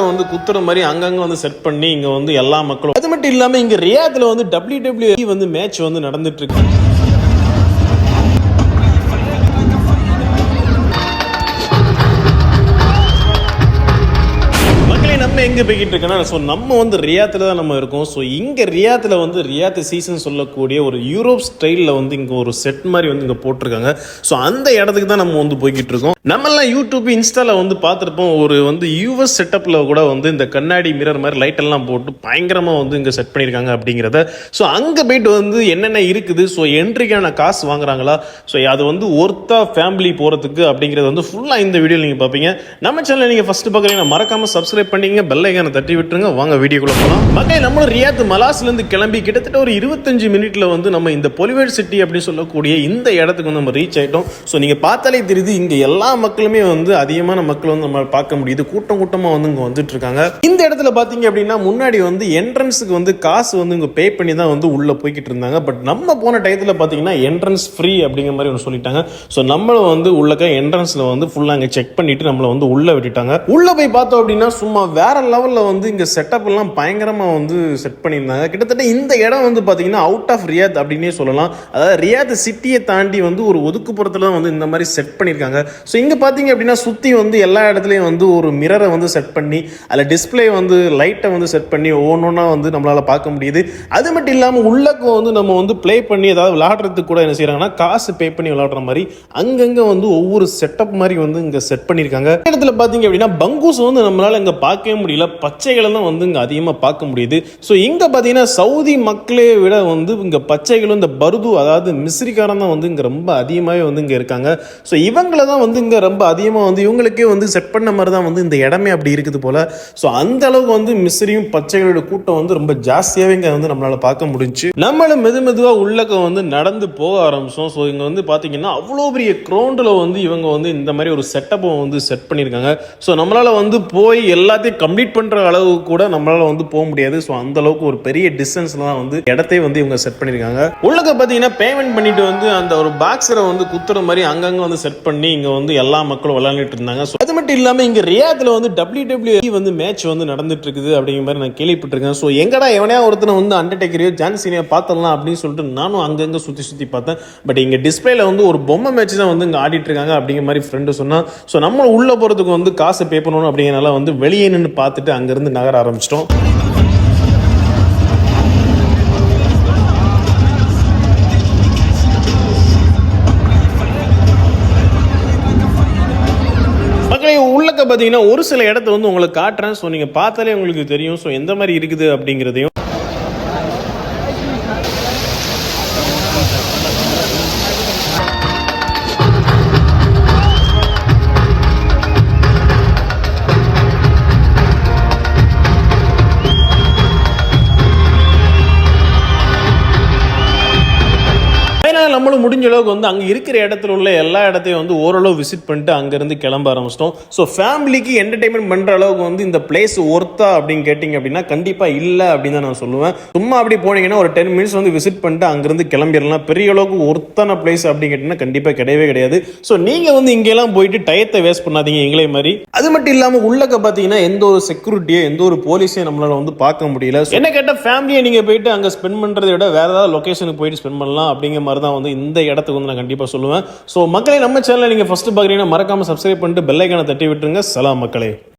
வந்து குத்துற மாதிரி அங்கங்க வந்து செட் பண்ணி இங்க வந்து எல்லா மக்களும். அது மட்டும் இல்லாம இங்க ரியாத்ல வந்து டபிள்யூ டபிள்யூ வந்து மேட்ச் வந்து நடந்துட்டு இருக்கு. நம்ம எங்கே போய்கிட்டு இருக்கோம்னா ஸோ நம்ம வந்து ரியாத்தில் தான் நம்ம இருக்கோம். ஸோ இங்கே ரியாத்தில் வந்து ரியாத் சீசன் சொல்லக்கூடிய ஒரு யூரோப் ஸ்டைலில் வந்து இங்கே ஒரு செட் மாதிரி வந்து இங்கே போட்டிருக்காங்க. ஸோ அந்த இடத்துக்கு தான் நம்ம வந்து போய்கிட்டு இருக்கோம். நம்மெல்லாம் யூடியூப் இன்ஸ்டாவில் வந்து பார்த்துருப்போம். ஒரு வந்து யூஎஸ் செட்டப்பில் கூட வந்து இந்த கண்ணாடி மிரர் மாதிரி லைட் எல்லாம் போட்டு பயங்கரமாக வந்து இங்கே செட் பண்ணியிருக்காங்க அப்படிங்கிறத. ஸோ அங்கே போயிட்டு வந்து என்னென்ன இருக்குது? ஸோ என்ட்ரிக்கான காசு வாங்குறாங்களா? ஸோ அது வந்து ஒர்த்தா ஃபேமிலி போகிறதுக்கு அப்படிங்கிறது வந்து ஃபுல்லாக இந்த வீடியோ நீங்கள் பார்ப்பீங்க. நம்ம சேனலில் நீங்கள் ஃபஸ்ட்டு பார்க்குறீங்கன்னா மறக்காமல் சப்ஸ்கிரைப் பண்ணிங்க பெல் தட்டி விட்டுருங்க. வாங்க வீடியோக்குள்ள போகலாம் மக்கள் நம்மளும் ரியாத் மலாஸ்லேருந்து கிளம்பி கிட்டத்தட்ட ஒரு இருபத்தஞ்சு மினிட்ல வந்து நம்ம இந்த பொலிவேட் சிட்டி அப்படின்னு சொல்லக்கூடிய இந்த இடத்துக்கு வந்து நம்ம ரீச் ஆகிட்டோம் ஸோ நீங்கள் பார்த்தாலே தெரியுது இங்கே எல்லா மக்களுமே வந்து அதிகமான மக்கள் வந்து நம்ம பார்க்க முடியுது. கூட்டம் கூட்டமாக வந்து இங்கே வந்துட்டு இருக்காங்க. இந்த இடத்துல பார்த்தீங்க அப்படின்னா முன்னாடி வந்து என்ட்ரன்ஸுக்கு வந்து காசு வந்து இங்கே பே பண்ணி தான் வந்து உள்ளே போய்கிட்டு இருந்தாங்க. பட் நம்ம போன டயத்தில் பார்த்தீங்கன்னா என்ட்ரன்ஸ் ஃப்ரீ அப்படிங்கிற மாதிரி ஒன்று சொல்லிட்டாங்க. ஸோ நம்மளும் வந்து உள்ளக்க என்ட்ரன்ஸில் வந்து ஃபுல்லாக அங்கே செக் பண்ணிட்டு நம்மளை வந்து உள்ளே விட்டுட்டாங்க. உள்ளே போய் பார்த்தோம் அப்படின்னா சும்மா வேற லெவல்ல வந்து இங்கே செட்டப் எல்லாம் வந்து செட் பண்ணியிருந்தாங்க. கிட்டத்தட்ட இந்த இடம் வந்து பார்த்திங்கன்னா அவுட் ஆஃப் ரியாத் அப்படின்னே சொல்லலாம். அதாவது ரியாத் சிட்டியை தாண்டி வந்து ஒரு ஒதுக்குப்புறத்தில் தான் வந்து இந்த மாதிரி செட் பண்ணியிருக்காங்க. ஸோ இங்கே பார்த்தீங்க அப்படின்னா சுற்றி வந்து எல்லா இடத்துலையும் வந்து ஒரு மிரரை வந்து செட் பண்ணி அதில் டிஸ்பிளே வந்து லைட்டை வந்து செட் பண்ணி ஒவ்வொன்றா வந்து நம்மளால் பார்க்க முடியுது. அது மட்டும் இல்லாமல் உள்ளக்கு வந்து நம்ம வந்து ப்ளே பண்ணி ஏதாவது விளாடுறதுக்கு கூட என்ன செய்கிறாங்கன்னா காசு பே பண்ணி விளாடுற மாதிரி அங்கங்கே வந்து ஒவ்வொரு செட்டப் மாதிரி வந்து இங்கே செட் பண்ணியிருக்காங்க. இடத்துல பார்த்தீங்க அப்படின்னா பங்கூஸ் வந்து நம்மளால் இங்கே பார்க்கவே முடியல பச்சைகளை தான் வந்து இங்கே அதிகமாக பார்க்க முடியுது. ஸோ இங்கே பார்த்தீங்கன்னா சவுதி மக்களே விட வந்து இங்கே பச்சைகளும் இந்த பருது அதாவது மிஸ்ரிக்காரன் தான் வந்து இங்கே ரொம்ப அதிகமாகவே வந்து இங்கே இருக்காங்க. ஸோ இவங்கள தான் வந்து இங்கே ரொம்ப அதிகமாக வந்து இவங்களுக்கே வந்து செட் பண்ண மாதிரி தான் வந்து இந்த இடமே அப்படி இருக்குது போல். ஸோ அந்த அளவுக்கு வந்து மிஸ்ரியும் பச்சைகளோட கூட்டம் வந்து ரொம்ப ஜாஸ்தியாகவே இங்கே வந்து நம்மளால பார்க்க முடிஞ்சு நம்மளும் மெது மெதுவாக உள்ளக்க வந்து நடந்து போக ஆரம்பிச்சோம். ஸோ இங்கே வந்து பார்த்தீங்கன்னா அவ்வளோ பெரிய க்ரௌண்டில் வந்து இவங்க வந்து இந்த மாதிரி ஒரு செட்டப்பை வந்து செட் பண்ணியிருக்காங்க. ஸோ நம்மளால வந்து போய் எல்லாத்தையும் கம்ப்ளீட் பண்ணுற அளவு கூட நம்மளால் வந்து போக முடியாது. ஸோ அந்த அளவுக்கு ஒரு பெரிய டிஸ்டன்ஸ்ல தான் வந்து இடத்தை வந்து இவங்க செட் பண்ணியிருக்காங்க. உள்ளக்க பார்த்தீங்கன்னா பேமெண்ட் பண்ணிட்டு வந்து அந்த ஒரு பாக்ஸரை வந்து குத்துற மாதிரி அங்கங்கே வந்து செட் பண்ணி இங்கே வந்து எல்லா மக்களும் விளையாண்டுட்டு இருந்தாங்க. ஸோ அது மட்டும் இல்லாமல் இங்கே ரியாத்தில் வந்து டபிள்யூ டபிள்யூ வந்து மேட்ச் வந்து நடந்துட்டு இருக்குது அப்படிங்கிற மாதிரி நான் கேள்விப்பட்டிருக்கேன். ஸோ எங்கடா எவனையா ஒருத்தனை வந்து அண்டர்டேக்கரையோ ஜான்சினியோ பார்த்தலாம் அப்படின்னு சொல்லிட்டு நானும் அங்கங்கே சுற்றி சுற்றி பார்த்தேன். பட் இங்கே டிஸ்பிளேல வந்து ஒரு பொம்மை மேட்ச் தான் வந்து இங்கே ஆடிட்டு இருக்காங்க அப்படிங்கிற மாதிரி ஃப்ரெண்டு சொன்னால் ஸோ நம்ம உள்ள போகிறதுக்கு வந்து காசு பே பண்ணணும் அப்படிங்கிறனால வந்து வெளியே நின்று பார்த்துட்டு அங்கிருந்து நகர ஆரம்பிச்சிட்டோம். உள்ளக்க பார்த்தீங்கன்னா ஒரு சில இடத்த வந்து உங்களுக்கு காட்டுறேன் ஸோ நீங்கள் பார்த்தாலே உங்களுக்கு தெரியும். ஸோ எந்த மாதிரி இருக்குது அப்படிங்கிறதையும் ஃபைனலாக நம்மளும் முடிஞ்ச அளவுக்கு வந்து அங்கே இருக்கிற இடத்துல உள்ள எல்லா இடத்தையும் வந்து ஓரளவு விசிட் பண்ணிட்டு அங்கேருந்து கிளம்ப ஆரம்பிச்சிட்டோம். ஸோ ஃபேமிலிக்கு என்டர்டைன்மெண்ட் பண்ணுற அளவுக்கு வந்து இந்த பிளேஸ் ஒர்த்தா அப்படின்னு கேட்டிங்க அப்படின்னா கண்டிப்பாக இல்லை அப்படின்னு தான் நான் சொல்லுவேன். சும்மா அப்படி போனீங்கன்னா ஒரு டென் மினிட்ஸ் வந்து விசிட் பண்ணிட்டு அங்கேருந்து கிளம்பிடலாம். பெரிய அளவுக்கு ஒர்த்தான பிளேஸ் அப்படின்னு கேட்டிங்கன்னா கண்டிப்பாக கிடையவே கிடையாது. ஸோ நீங்கள் வந்து இங்கெல்லாம் போயிட்டு டயத்தை வேஸ்ட் பண்ணாதீங்க எங்களே மாதிரி. அது மட்டும் இல்லாமல் உள்ளக்க பார்த்தீங்கன்னா எந்த ஒரு செக்யூரிட்டியோ எந்த ஒரு போலீஸையும் நம்மளால் வந்து பார்க்க முடியல. என்ன கேட்டால் ஃபேமிலியை நீங்கள் போயிட்டு அங்கே ஸ்பெண்ட் பண்ணுறதை விட வேறு ஏதாவது லொக்கேஷனுக்கு போயிட்டு ஸ்பெண்ட் பண்ணலாம் அப்படிங்கிற மாதிரி தான் வந்து இந்த இடத்துக்கு வந்து நான் கண்டிப்பாக சொல்லுவேன். ஸோ மக்களை நம்ம சேனலை நீங்கள் ஃபஸ்ட்டு பார்க்குறீங்கன்னா மறக்காம சப்ஸ்கிரைப் பண்ணிட்டு பெல்லைக்கான தட்டி விட்டுருங்க. சலாம் மக்களே.